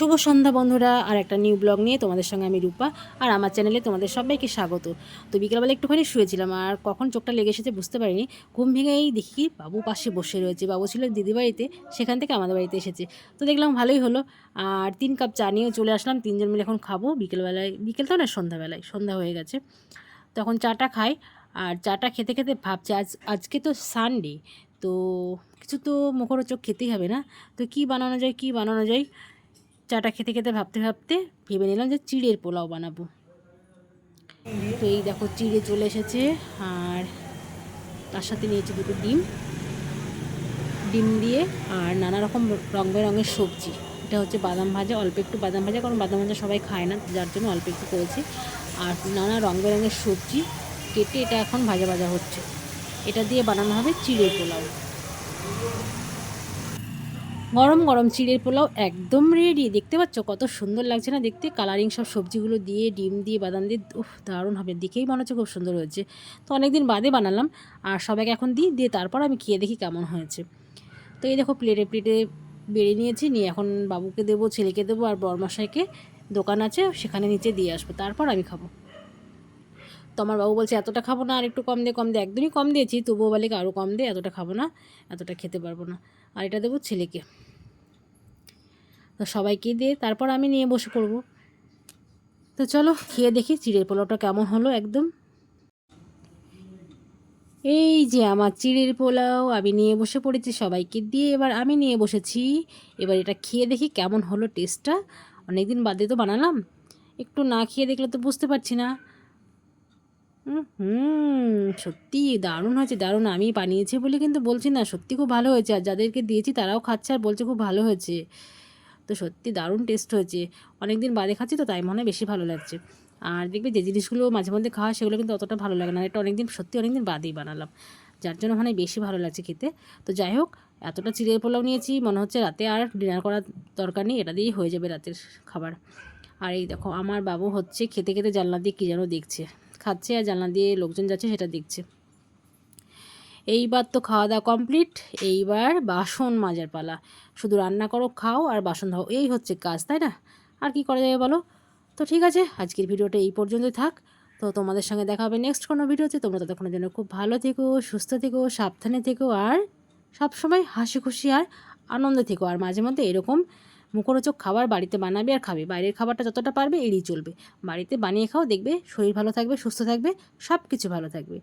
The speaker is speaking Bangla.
শুভ সন্ধ্যা বন্ধুরা, আর একটা নিউ ব্লগ নিয়ে তোমাদের সঙ্গে আমি রূপা, আর আমার চ্যানেলে তোমাদের সবাইকে স্বাগত। তো বিকেলবেলা একটুখানি শুয়েছিলাম, আর কখন চোখটা লেগে এসেছে বুঝতে পারিনি। ঘুম ভেঙেই দেখি বাবু পাশে বসে রয়েছে। বাবু ছিল দিদি বাড়িতে, সেখান থেকে আমাদের বাড়িতে এসেছে। তো দেখলাম ভালোই হলো, আর তিন কাপ চা নিয়েও চলে আসলাম। তিনজন মিলে এখন খাব বিকেলবেলায় বিকেল তো না, সন্ধ্যাবেলায়, সন্ধ্যা হয়ে গেছে। তখন চাটা খাই, আর চাটা খেতে খেতে ভাবছি, আজ, আজকে তো সানডে তো কিছু তো মুখরোচক খেতেই হবে না। তো কি বানানো যায়, কি বানানো যায়? চাটা খেতে খেতে ভাবতে ভাবতে ভেবে নিলাম যে চিড়ের পোলাও বানাবো। তো এই দেখো, চিড়ে চলে এসেছে আর তার সাথে নিয়েছি দুটো ডিম। ডিম দিয়ে আর নানা রকম রং বেরঙের সবজি। এটা হচ্ছে বাদাম ভাজা, অল্প একটু বাদাম ভাজা, কারণ বাদাম ভাজা সবাই খায় না, যার জন্য অল্প একটু করেছি। আর নানা রং বেরঙের সবজি কেটে এটা এখন ভাজা ভাজা হচ্ছে। এটা দিয়ে বানানো হবে চিড়ের পোলাও। গরম গরম চিড়ের পোলাও একদম রেডি দেখতে পাচ্ছ কত সুন্দর লাগছে না? দেখতে কালারিং সব সবজিগুলো দিয়ে, ডিম দিয়ে, বাদাম দিয়ে, উফ, দারুণ হবে। দেখেই মনে হচ্ছে খুব সুন্দর হয়েছে। তো অনেকদিন বাদে বানালাম, আর সবাইকে এখন দিই, দিয়ে তারপর আমি খেয়ে দেখি কেমন হয়েছে। তো এই দেখো প্লেটে প্লেটে বেড়ে নিয়েছি, নিয়ে এখন বাবুকে দেবো, ছেলেকে দেবো, আর বরমশাইকে দোকান আছে, সেখানে নিচে দিয়ে আসব। তারপর আমি খাব। তো আমার বাবু বলছে, এতটা খাব না, আর একটু কম দিয়ে কম দিয়ে একদমই কম দিয়েছি, তবুও বলে আরও কম দিয়ে এতটা খাব না, এতটা খেতে পারব না। আর এটা দেবো ছেলেকে। তো সবাইকে দিয়ে তারপর আমি নিয়ে বসে পড়ব। তো চলো, খেয়ে দেখি, চিড়ের পোলাওটা কেমন হলো একদম? এই যে আমার চিড়ের পোলাও, আমি নিয়ে বসে পড়েছি সবাইকে দিয়ে, এবার আমি নিয়ে বসেছি। এবার এটা খেয়ে দেখি কেমন হলো টেস্টটা। অনেক দিন বাদে তো বানালাম, একটু না খেয়ে দেখলে তো বুঝতে পারছি না। হুম সত্যি দারুণ হয়েছে, দারুণ। আমি বানিয়েছি বলে কিন্তু বলছি না, সত্যি খুব ভালো হয়েছে। আর যাদেরকে দিয়েছি তারাও খাচ্ছে আর বলছে খুব ভালো হয়েছে। তো সত্যি দারুণ টেস্ট হয়েছে। অনেক দিন বাদে খাচ্ছি তো, তাই মনে হয় বেশি ভালো লাগছে। আর দেখবে যে জিনিসগুলো মাঝে মধ্যে খাওয়া সেগুলো কিন্তু অতটা ভালো লাগে না। এটা অনেকদিন, সত্যি অনেকদিন বাদেই বানালাম। যার জন্য মানে বেশি ভালো লাগছে খেতে। তো যাই হোক, এতটা চিড়ের পোলাও নিয়েছি, মনে হচ্ছে রাতে আর ডিনার করার দরকার নেই, এটা দিয়েই হয়ে যাবে রাতের খাবার। আর এই দেখো, আমার বাবু হচ্ছে খেতে খেতে জানলা দিয়ে কী যেন দেখছে। খাচ্ছে আর জানলা দিয়ে লোকজন যাচ্ছে সেটা দেখছে। এইবার তো খাওয়া দাওয়া কমপ্লিট, এইবার বাসন মাজার পালা। শুধু রান্না করো, খাও আর বাসন ধাও, এই হচ্ছে কাজ, তাই না? আর কি করা যাবে বলো? তো ঠিক আছে, আজকের ভিডিওটা এই পর্যন্তই থাক। তো তোমাদের সঙ্গে দেখা হবে নেক্সট কোনো ভিডিওতে। তোমরা ততক্ষণের জন্য খুব ভালো থেকো, সুস্থ থেকো, সাবধানে থেকো আর সবসময় হাসি খুশি আর আনন্দে থেকো। আর মাঝে মধ্যে এরকম মুখরোচক খাবার বাড়িতে বানাবে আর খাবে। বাইরের খাবারটা যতটা পারবে এড়িয়ে চলবে। বাড়িতে বানিয়ে খাও, দেখবে শরীর ভালো থাকবে, সুস্থ থাকবে সব কিছু ভালো থাকবে।